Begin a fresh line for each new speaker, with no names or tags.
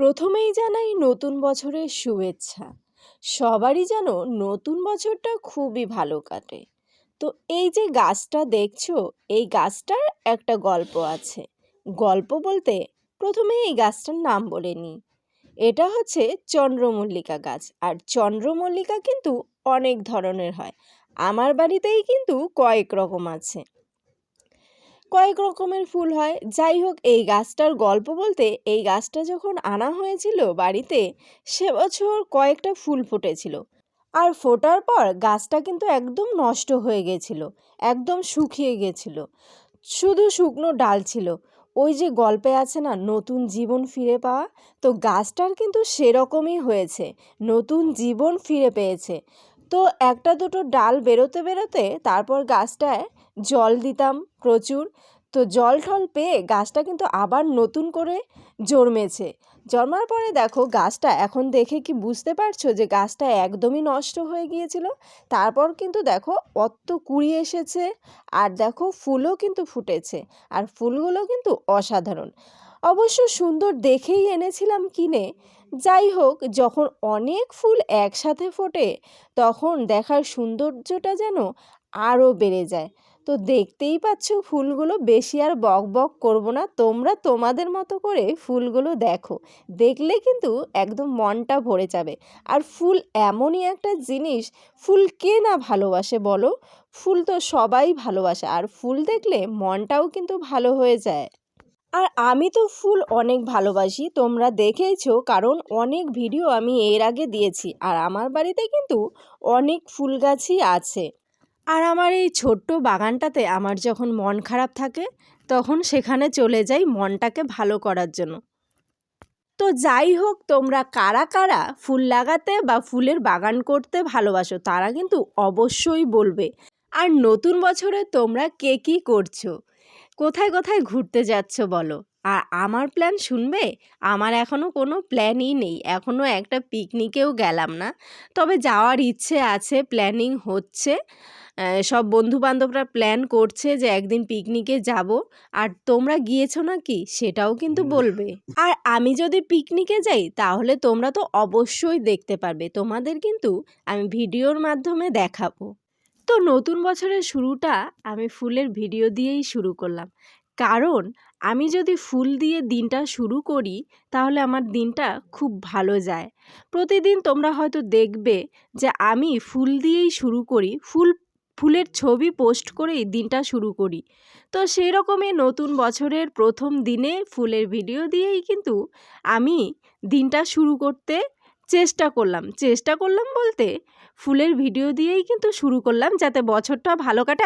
প্রথমেই জানাই নতুন বছরের শুভেচ্ছা। সবারই যেন নতুন বছরটা খুবই ভালো কাটে। তো এই যে গাছটা দেখছ, এই গাছটার একটা গল্প আছে। গল্প বলতে প্রথমে এই গাছটার নাম বলে নিই। এটা হচ্ছে চন্দ্রমল্লিকা গাছ। আর চন্দ্রমল্লিকা কিন্তু অনেক ধরনের হয়। আমার বাড়িতেই কিন্তু কয়েক রকম আছে। কয়েক রকমের ফুল হয়। যাই হোক, এই গাছটার গল্প বলতে এই গাছটা যখন আনা হয়েছিল বাড়িতে, সে বছর কয়েকটা ফুল ফুটেছিল। আর ফোটার পর গাছটা কিন্তু একদম নষ্ট হয়ে গেছিল, একদম শুকিয়ে গেছিল। শুধু শুকনো ডাল ছিল। ওই যে গল্পে আছে না, নতুন জীবন ফিরে পাওয়া? তো গাছটার কিন্তু সেরকমই হয়েছে, নতুন জীবন ফিরে পেয়েছে। তো একটা দুটো ডাল বেরোতে বেরোতে তারপর গাছটায় জল দিতাম প্রচুর। তো জল ঠল পেয়ে গাছটা কিন্তু আবার নতুন করে জন্মেছে। জন্মার পরে দেখো গাছটা এখন দেখে কি বুঝতে পারছ যে গাছটা একদমই নষ্ট হয়ে গিয়েছিল? তারপর কিন্তু দেখো অত কুড়ি এসেছে আর দেখো ফুলও কিন্তু ফুটেছে আর ফুলগুলো কিন্তু অসাধারণ। অবশ্য সুন্দর দেখেই এনেছিলাম কিনে। যাই হোক, যখন অনেক ফুল একসাথে ফোটে তখন দেখার সৌন্দর্যটা যেন আরও বেড়ে যায়। তো দেখতেই পাচ্ছ ফুলগুলো বেশি আর বক বক করব না। তোমরা তোমাদের মতো করে ফুলগুলো দেখো। দেখলে কিন্তু একদম মনটা ভরে যাবে। আর ফুল এমনই একটা জিনিস, ফুল কে না ভালোবাসে বলো? ফুল তো সবাই ভালোবাসে আর ফুল দেখলে মনটাও কিন্তু ভালো হয়ে যায়। আর আমি তো ফুল অনেক ভালোবাসি, তোমরা দেখেইছো, কারণ অনেক ভিডিও আমি এর আগে দিয়েছি। আর আমার বাড়িতে কিন্তু অনেক ফুল গাছই আছে। আর আমার এই ছোট্ট বাগানটাতে আমার যখন মন খারাপ থাকে, তখন সেখানে চলে যাই মনটাকে ভালো করার জন্য। তো যাই হোক, তোমরা কারা কারা ফুল লাগাতে বা ফুলের বাগান করতে ভালোবাসো, তারা কিন্তু অবশ্যই বলবে। আর নতুন বছরে তোমরা কে কী করছ? কোথায় কোথায় ঘুরতে যাচ্ছ বলো? আর আমার প্ল্যান শুনবে? আমার এখনও কোনো প্ল্যানই নেই। এখনও একটা পিকনিকেও গেলাম না। তবে যাওয়ার ইচ্ছে আছে প্ল্যানিং হচ্ছে। সব বন্ধুবান্ধবরা প্ল্যান করছে যে একদিন পিকনিকে যাব। আর তোমরা গিয়েছো নাকি? সেটাও কিন্তু বলবে। আর আমি যদি পিকনিকে যাই তাহলে তোমরা তো অবশ্যই দেখতে পারবে। তোমাদের কিন্তু আমি ভিডিওর মাধ্যমে দেখাবো। তো নতুন বছরের শুরুটা আমি ফুলের ভিডিও দিয়েই শুরু করলাম। কারণ আমি যদি ফুল দিয়ে দিনটা শুরু করি, তাহলে আমার দিনটা খুব ভালো যায়। প্রতিদিন তোমরা হয়তো দেখবে যে আমি ফুল দিয়েই শুরু করি, ফুল, ফুলের ছবি পোস্ট করেই দিনটা শুরু করি। তো সেই রকমই নতুন বছরের প্রথম দিনে ফুলের ভিডিও দিয়েই কিন্তু আমি দিনটা শুরু করতে চেষ্টা করলাম। চেষ্টা করলাম বলতে ফুলের ভিডিও দিয়েই কিন্তু শুরু করলাম যাতে বছরটা ভালো কাটে।